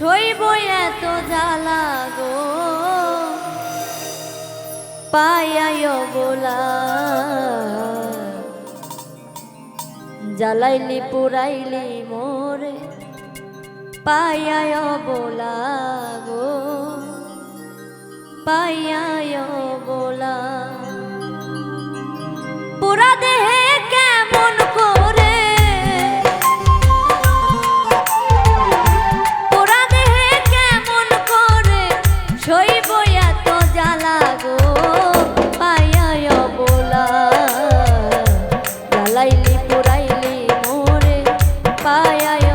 সইব এত জ্বালা গো। পায়ায় বোলা জ্বালাইলি, পুরাইলি মোরে। পায়ায় বোলা গো। পায়ায় বোলা পুরা দেহে পুরাইলি পুরাইলি মোরে পায়ায়